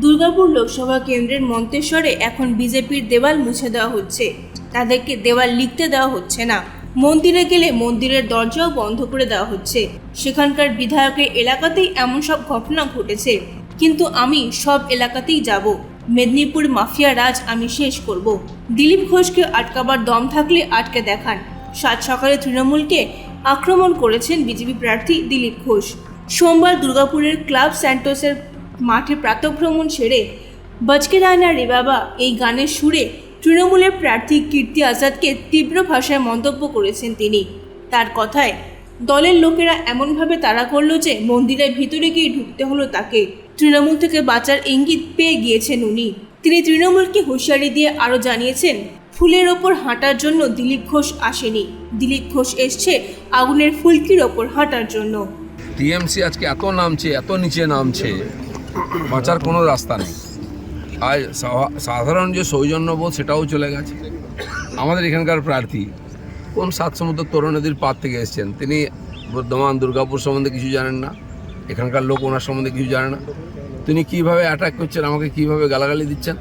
দুর্গাপুর লোকসভা কেন্দ্রের মন্তেশ্বরে এখন বিজেপির দেওয়াল মুছে দেওয়া হচ্ছে। তাদেরকে দেওয়াল লিখতে দেওয়া হচ্ছে না। মন্দিরে গেলে মন্দিরের দরজাও বন্ধ করে দেওয়া হচ্ছে। সেখানকার বিধায়কের এলাকাতেই এমন সব ঘটনা ঘটেছে। কিন্তু আমি সব এলাকাতেই যাব। মেদিনীপুর মাফিয়া রাজ আমি শেষ করব। দিলীপ ঘোষকে আটকাবার দম থাকলে আটকে দেখান। সাত সকালে তৃণমূলকে আক্রমণ করেছেন বিজেপি প্রার্থী দিলীপ ঘোষ। সোমবার দুর্গাপুরের ক্লাব স্যান্টোসের মাঠে প্রাতভ্রমণ সেরে বচকে রায়না রে বাবা, এই গানের সুরে তৃণমূলের প্রার্থী কীর্তি আজাদকে তীব্র ভাষায় মন্তব্য করেছেন তিনি। তার কথায়, দলের লোকেরা এমনভাবে তাড়া করল যে মন্দিরের ভিতরে গিয়ে ঢুকতে হলো তাকে। তৃণমূল থেকে বাঁচার ইঙ্গিত পেয়ে গিয়েছেন উনি। তিনি তৃণমূলকে হুঁশিয়ারি দিয়ে আরও জানিয়েছেন, ফুলের ওপর হাঁটার জন্য দিলীপ ঘোষ আসেনি। দিলীপ ঘোষ এসছে আগুনের ফুলকির ওপর হাঁটার জন্য। টিএমসি আজকে এত নামছে, এত নিচে নামছে। বাঁচার কোনো রাস্তা নেই। আর সাধারণ যে সৌজন্যবোধ সেটাও চলে গেছে। আমাদের এখানকার প্রার্থী কোন সাত সমুদ্র তরুণ নদীর পার থেকে এসছেন, তিনি বর্ধমান, দুর্গাপুর সম্বন্ধে কিছু জানেন না, এখানকার লোক ওনার সম্বন্ধে কিছু জানে না। তিনি কীভাবে অ্যাটাক করছেন, আমাকে কীভাবে গালাগালি দিচ্ছেন?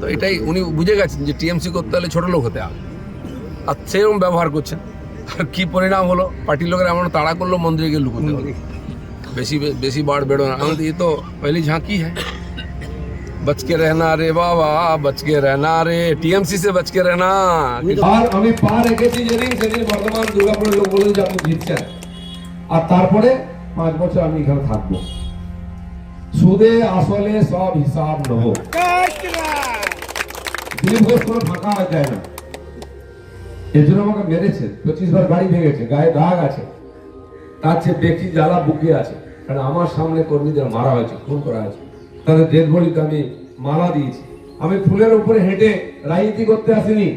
তো এটাই উনি বুঝে গেছেন যে টিএমসি করতে হলে ছোটো লোক হতে হবে। আর সেরকম ব্যবহার করছেন। আর কি পরিণাম হলো, পার্টির লোকেরা এমন তাড়া করল, মন্দিরে গিয়ে লুকোতে বেশি বেশি বাড় বেড়ো না আমাদের ये तो पहली झांकी है बच के रहना रे बाबा बच के रहना रे टीएमसी से बच के रहना আর আমি পা রেখেছি যেদিন সেদিন বর্তমান দুর্গাপুরের লোক বলেন যে আপনি জিতছেন আর তারপরে পাঁচ বছর আমি এখানে থাকবো সুদে আসলে সব হিসাব নেব দিলীপ ঘোষ কোনো ফাঁকা হয়ে যায় না এর জন্য আমাকে মেরেছে পঁচিশ বার গাড়ি ভেঙেছে গায়ে দাগ আছে তার চেয়ে বেশি জ্বালা বুকে আছে। কারণ আমার সামনে কর্মীদের মারা হয়েছে খুন করা হয়েছে। তাদের ডেড বডিতে আমি মালা দিয়েছি। আমি ফুলের উপরে হেঁটে রাজনীতি করতে আসিনি।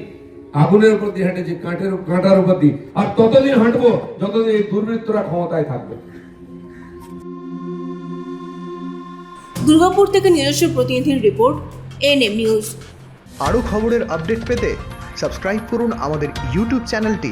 আগুনের উপর দিয়ে হেঁটেছি কাঁটের কাঁটার উপর দিয়ে। আর ততদিন হাঁটবো যতদিন এই দুর্বৃত্তরা ক্ষমতায় থাকবে। দুর্গাপুর থেকে নিজস্ব প্রতিনিধির রিপোর্ট এনএম নিউজ আরও খবরের আপডেট পেতে সাবস্ক্রাইব করুন আমাদের ইউটিউব চ্যানেলটি।